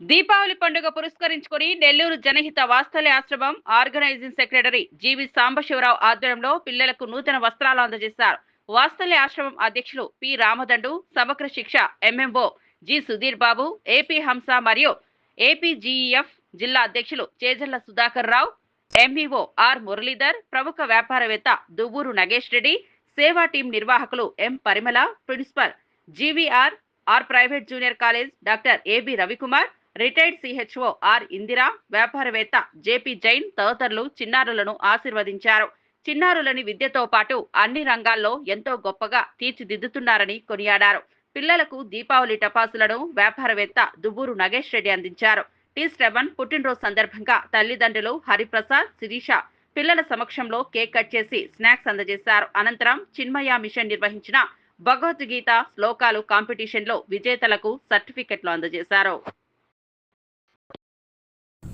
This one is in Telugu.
దీపావళి పండుగ పురస్కరించుకుని నెల్లూరు జనహిత వాత్సల్య ఆశ్రమం ఆర్గనైజింగ్ సెక్రటరీ జీవి సాంబశివరావు ఆధ్వర్యంలో పిల్లలకు నూతన వస్త్రాలు అందజేశారు. వాత్సల్య ఆశ్రమం అధ్యక్షులు P Ramadandu Samagra Shiksha MMO G Sudheer Babu AP Hamsa మరియు ఏపీజీఈఎఫ్ జిల్లా అధ్యక్షులు చేజర్ల సుధాకర్ రావు ఎంఈఓ ఆర్ మురళీధర్ ప్రముఖ వ్యాపారవేత్త దువ్వూరు నగేష్ రెడ్డి సేవా టీం నిర్వాహకులు M Parimala principal GVR R private junior college doctor AB Ravikumar retired CHO R Indira వ్యాపారవేత్త జేపీ జైన్ తదితరులు చిన్నారులను ఆశీర్వదించారు. చిన్నారులని విద్యతో పాటు అన్ని రంగాల్లో ఎంతో గొప్పగా తీర్చిదిద్దుతున్నారని కొనియాడారు. పిల్లలకు దీపావళి టపాసులను వ్యాపారవేత్త దుబ్బూరు నగేష్ రెడ్డి అందించారు. టి శ్రవణ్ పుట్టినరోజు సందర్భంగా తల్లిదండ్రులు హరిప్రసాద్ శిరీష పిల్లల సమక్షంలో కేక్ కట్ చేసి స్నాక్స్ అందజేశారు. అనంతరం చిన్మయ మిషన్ నిర్వహించిన భగవద్గీత శ్లోకాలు కాంపిటీషన్లో విజేతలకు సర్టిఫికెట్లు అందజేశారు.